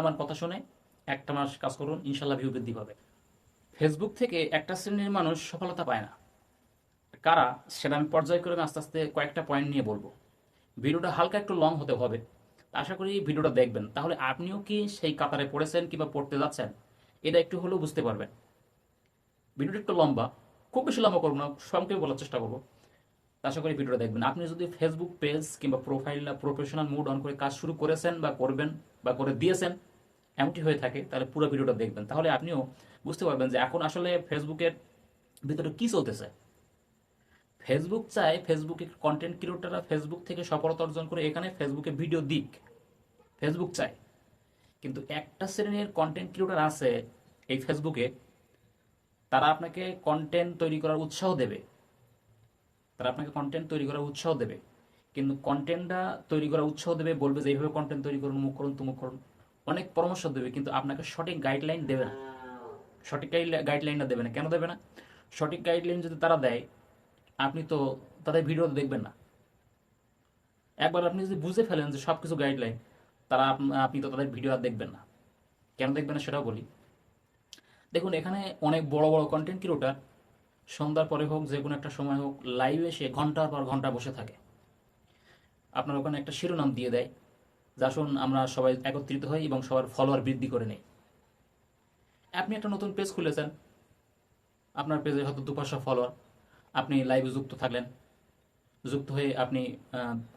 আমার কথা শুনে একটা মাস কাজ করুন, ইনশাল্লাহ ভিউ বৃদ্ধি পাবে। ফেসবুক থেকে একটা শ্রেণির মানুষ সফলতা পায় না। কারা, সেটা আমি পর্যায়ক্রমে আস্তে আস্তে কয়েকটা পয়েন্ট নিয়ে বলব। ভিডিওটা হালকা একটু লং হতে হবে। আশা করি ভিডিওটা দেখবেন। তাহলে আপনিও কি সেই কাতারে পড়েছেন কিংবা পড়তে যাচ্ছেন, এটা একটু হলেও বুঝতে পারবেন। ভিডিওটা একটু লম্বা, খুব বেশি লম্বা করব না, সংক্ষেপে বলার চেষ্টা করব। আশা করি ভিডিওটা দেখবেন। আপনি যদি ফেসবুক পেজ কিংবা প্রোফাইল প্রফেশনাল মুড অন করে কাজ শুরু করেছেন বা করবেন বা করে দিয়েছেন, এমনটি হয়ে থাকে, তাহলে পুরো ভিডিওটা দেখবেন। তাহলে আপনিও বুঝতে পারবেন যে এখন আসলে ফেসবুকের ভিতরে কি চলতেছে। ফেসবুক চায় ফেসবুকে কন্টেন্ট ক্রিয়েটররা ফেসবুক থেকে সফলতা অর্জন করে এখানে ফেসবুকে ভিডিও দিক। ফেসবুক চায়। কিন্তু একটা শ্রেণির কন্টেন্ট ক্রিয়েটর আছে এই ফেসবুকে তারা আপনাকে কন্টেন্ট তৈরি করার উৎসাহ দেবে। তারা আপনাকে কন্টেন্ট তৈরি করার উৎসাহ দেবে। কিন্তু কন্টেন্টটা তৈরি করার উৎসাহ দেবে, বলবে যে এইভাবে কন্টেন্ট তৈরি করুন মুখ করুন, তুমুক করুন। অনেক পরামর্শ দেবে, কিন্তু আপনাকে সঠিক গাইডলাইন দেবে না। সঠিক গাইডলাইনটা দেবে না। কেন দেবে না? সঠিক গাইডলাইন যদি তারা দেয়, আপনি তো তাদের ভিডিও দেখবেন না। একবার আপনি যদি বুঝে ফেলেন যে সব কিছু গাইডলাইন তারা আপ- আপনি তো তাদের ভিডিও আর দেখবেন না। কেন দেখবেন না সেটাও বলি। দেখুন, এখানে অনেক বড় বড় কন্টেন্ট ক্রিয়েটার সন্ধ্যার পরে হোক, যে কোনো একটা সময় হোক লাইভে সে ঘণ্টার পর ঘণ্টা বসে থাকে। আপনার ওখানে একটা শিরোনাম দিয়ে দেয়, যা শুন আমরা সবাই একত্রিত হই এবং সবার ফলোয়ার বৃদ্ধি করে নেই। আপনি একটা নতুন পেজ খুলেছেন, আপনার পেজে হয়তো দু পাঁচশো ফলোয়ার আপনি লাইভে যুক্ত থাকলেন, যুক্ত হয়ে আপনি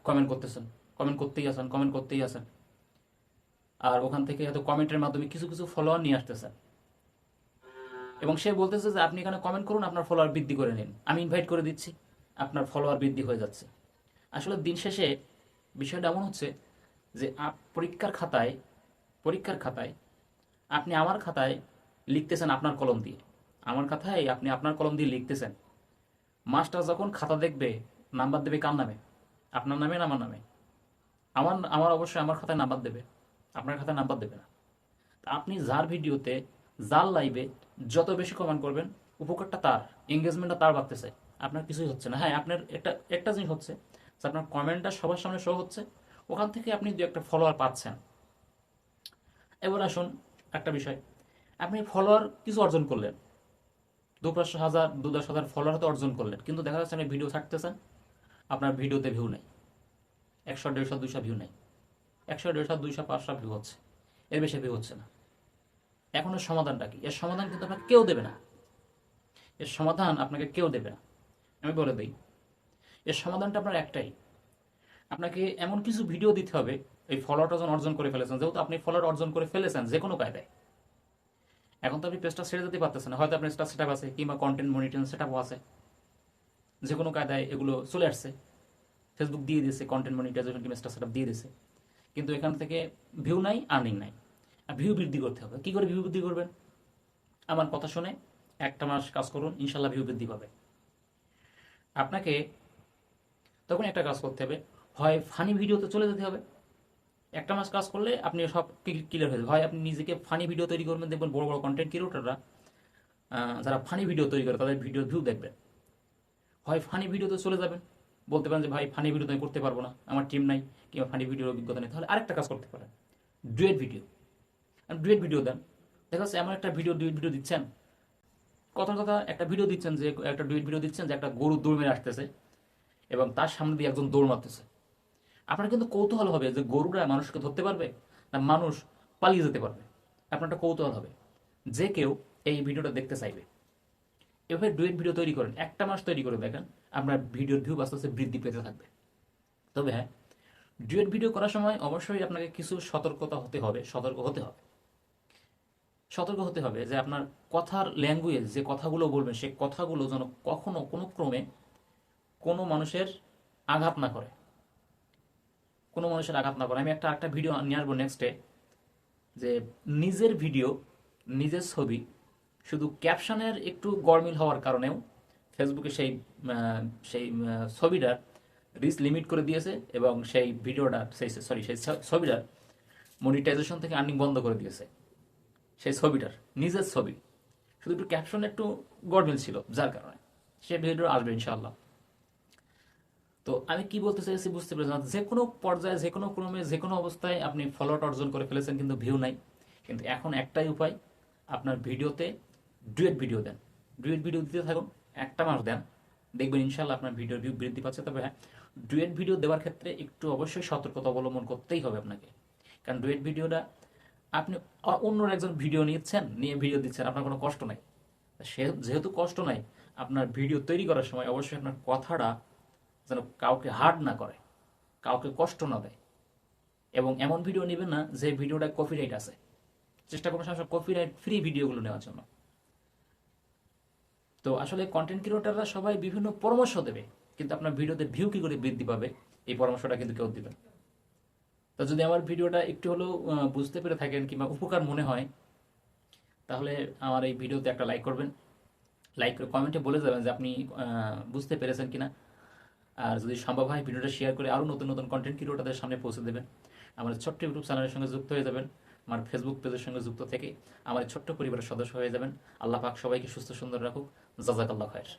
কমেন্ট করতেছেন কমেন্ট করতেই আছেন কমেন্ট করতেই আছেন। আর ওখান থেকে হয়তো কমেন্টের মাধ্যমে কিছু কিছু ফলোয়ার নিয়ে আসতেছেন। এবং সে বলতেছে যে, আপনি এখানে কমেন্ট করুন, আপনার ফলোয়ার বৃদ্ধি করে নিন। আমি ইনভাইট করে দিচ্ছি, আপনার ফলোয়ার বৃদ্ধি হয়ে যাচ্ছে। আসলে দিন শেষে বিষয়টা এমন হচ্ছে যে পরীক্ষার খাতায় পরীক্ষার খাতায় আপনি আমার খাতায় লিখতেছেন আপনার কলম দিয়ে। আমার খাতায় আপনি আপনার কলম দিয়ে লিখতেছেন। মাস্টার যখন খাতা দেখবে, নাম্বার দেবে কার নামে? আপনার নামে না আমার নামে? আমার আমার অবশ্যই আমার খাতায় নাম্বার দেবে। আপনার খাতায় নাম্বার দেবে না। তা আপনি যার ভিডিওতে যার লাইভে যত বেশি কমেন্ট করবেন, উপকারটা তার এঙ্গেজমেন্টটা তার বাড়তেছে। আপনার কিছুই হচ্ছে না। হ্যাঁ আপনার একটা একটা জিনিস হচ্ছে যে আপনার কমেন্টটা সবার সামনে শো হচ্ছে, ওখান থেকে আপনি দু একটা ফলোয়ার পাচ্ছেন। এবার আসুন একটা বিষয়। আপনি ফলোয়ার কিছু অর্জন করলেন। দু পাঁচশো হাজার, দু দশ হাজার ফলোয়ার তো অর্জন করলেন, কিন্তু দেখা যাচ্ছে আপনি ভিডিও ছাড়তেছেন, আপনার ভিডিওতে ভিউ নেই। একশো, দেড়শো, দুইশো ভিউ নেই। একশো, দেড়শো, দুইশো, পাঁচশো ভিউ হচ্ছে। এর বেশি ভিউ হচ্ছে না। এখন সমাধানটা কি? এর সমাধান কিন্তু আপনাকে কেউ দেবে না। এর সমাধান আপনাকে কেউ দেবে না। আমি বলে দিই, এর সমাধানটা আপনার একটাই। আপনাকে এমন কিছু ভিডিও দিতে হবে, এই ফলোয়ারটা যখন অর্জন করে ফেলেছেন, যেহেতু আপনি ফলোয়ার অর্জন করে ফেলেছেন যে কোনো কায়দায়। এখন তো আপনি পেজটা ছেড়ে যেতে পারতেছেন হয়তো আপনার স্টার সেট আছে কিংবা কন্টেন্ট মনিটরিং সেট আছে। যে কোনো কায়দায় এগুলো চলে আসছে। ফেসবুক দিয়ে দিয়েছে কন্টেন্ট মনিটাইজেশন কিংবা স্টার সেট দিয়ে দিয়েছে। কিন্তু এখান থেকে ভিউ নাই আর্নিং নাই। আর ভিউ বৃদ্ধি করতে হবে। কি করে ভিউ বৃদ্ধি করবেন? আমার কথা শুনে একটা মাস কাজ করুন ইনশাল্লাহ ভিউ বৃদ্ধি পাবে। আপনাকে তখন একটা কাজ করতে হবে। হয় ফানি ভিডিওতে চলে যেতে হবে। একটা মাস কাজ করলে আপনি সব ক্লিয়ার হয়ে যাবে। হয় আপনি নিজেকে ফানি ভিডিও তৈরি করবেন, দেখবেন বড় বড় কন্টেন্ট ক্রিয়েটররা যারা ফানি ভিডিও তৈরি করে, তাদের ভিডিও ভিউ দেখবেন। হয় ফানি ভিডিওতে চলে যাবেন। বলতে পারেন যে, ভাই ফানি ভিডিও তো আমি করতে পারব না। আমার টিম নাই, কিংবা ফানি ভিডিওর অভিজ্ঞতা নেই। তাহলে আরেকটা কাজ করতে পারেন। ডুয়েট ভিডিও ডুয়েট ভিডিও দেন দেখা যাচ্ছে এমন একটা ভিডিও ডুয়েট ভিডিও দিচ্ছেন। কথার কথা, একটা ভিডিও দিচ্ছেন যে, একটা ডুয়েট ভিডিও দিচ্ছেন যে, একটা গরু দৌড় মেরে আসতেছে এবং তার সামনে দিয়ে একজন দৌড় মারতেছে। আপনার কিন্তু কৌতূহল হবে যে গরুরা মানুষকে ধরতে পারবে না মানুষ পালিয়ে যেতে পারবে? আপনার একটা কৌতূহল হবে। যে কেউ এই ভিডিওটা দেখতে চাইবে। এভাবে ডুয়েট ভিডিও তৈরি করেন। একটা মাস তৈরি করে দেখেন আপনার ভিডিওর ভিউ আস্তে আস্তে বৃদ্ধি পেতে থাকবে। তবে হ্যাঁ ডুয়েট ভিডিও করার সময় অবশ্যই আপনাকে কিছু সতর্কতা হতে হবে, সতর্ক হতে হবে। সতর্ক হতে হবে যে আপনার কথার ল্যাঙ্গুয়েজ যে কথাগুলো বলবেন সেই কথাগুলো যেন কখনো কোনো ক্রমে কোনো মানুষের আঘাত না করে। কোনো মানুষের আঘাত না করে। আমি একটা একটা ভিডিও নিয়ে আসব নেক্সটে যে নিজের ভিডিও নিজের ছবি শুধু ক্যাপশনের একটু গরমিল হওয়ার কারণেও ফেসবুকে সেই সেই ছবিটার রিচ লিমিট করে দিয়েছে এবং সেই ভিডিওটা সেই সরি সেই ছবিটার মনিটাইজেশন থেকে আর্নিং বন্ধ করে দিয়েছে। সেই ছবিটার, নিজের ছবি। শুধু একটু ক্যাপশন একটু গরমিল ছিল, যার কারণে। সে ভিডিও আসবে ইনশাল্লাহ তো আমি কি বলতে চাইছি বুঝতে পেরেছেন? যে কোনো পর্যায়ে, যে কোনো ক্রমে, যে কোনো অবস্থায় আপনি ফলোয়ার অর্জন করে ফেলেছেন কিন্তু ভিউ নাই। কিন্তু এখন একটাই উপায়, আপনার ভিডিওতে ডুয়েট ভিডিও দেন। ডুয়েট ভিডিও দিতে থাকুন, একটা মাস দেন। দেখবেন ইনশাল্লাহ আপনার ভিডিওর ভিউ বৃদ্ধি পাচ্ছে। তবে হ্যাঁ ডুয়েট ভিডিও দেওয়ার ক্ষেত্রে একটু অবশ্যই সতর্কতা অবলম্বন করতেই হবে আপনাকে। কারণ ডুয়েট ভিডিওটা আপনি অন্য একজন ভিডিও নিচ্ছেন, নিয়ে ভিডিও দিচ্ছেন, আপনার কোনো কষ্ট নাই। সে, যেহেতু কষ্ট নাই, আপনার ভিডিও তৈরি করার সময় অবশ্যই আপনার কথাটা যেন কাউকে হার্ড না করে, কাউকে কষ্ট না দেয়। এবং এমন ভিডিও নেবেন না যে ভিডিওটা কপিরাইট আছে। চেষ্টা করবেন সবসময় কপিরাইট ফ্রি ভিডিওগুলো নেওয়ার জন্য। তো আসলে কন্টেন্ট ক্রিয়েটাররা সবাই বিভিন্ন পরামর্শ দেবে, কিন্তু আপনার ভিডিওতে ভিউ কি করে বৃদ্ধি পাবে, এই পরামর্শটা কিন্তু কেউ দিবেন তো যদি আমার ভিডিওটা একটু হলেও বুঝতে পেরে থাকেন কিংবা উপকার মনে হয়, তাহলে আমার এই ভিডিওতে একটা লাইক করবেন। লাইক করে কমেন্টে বলে যাবেন যে আপনি বুঝতে পেরেছেন কিনা। আর যদি সম্ভব হয় ভিডিওটা শেয়ার করে আরও নতুন নতুন কন্টেন্ট ক্রিয়েটারদের সামনে পৌঁছে দেবেন। আমার ছোট্ট ইউটিউব চ্যানেলের সঙ্গে যুক্ত হয়ে যাবেন। আমার ফেসবুক পেজের সঙ্গে যুক্ত থেকে আমার ছোট্ট পরিবারের সদস্য হয়ে যাবেন। আল্লাহ পাক সবাইকে সুস্থ সুন্দর রাখুক। জাজাকাল্লাহ খায়ের।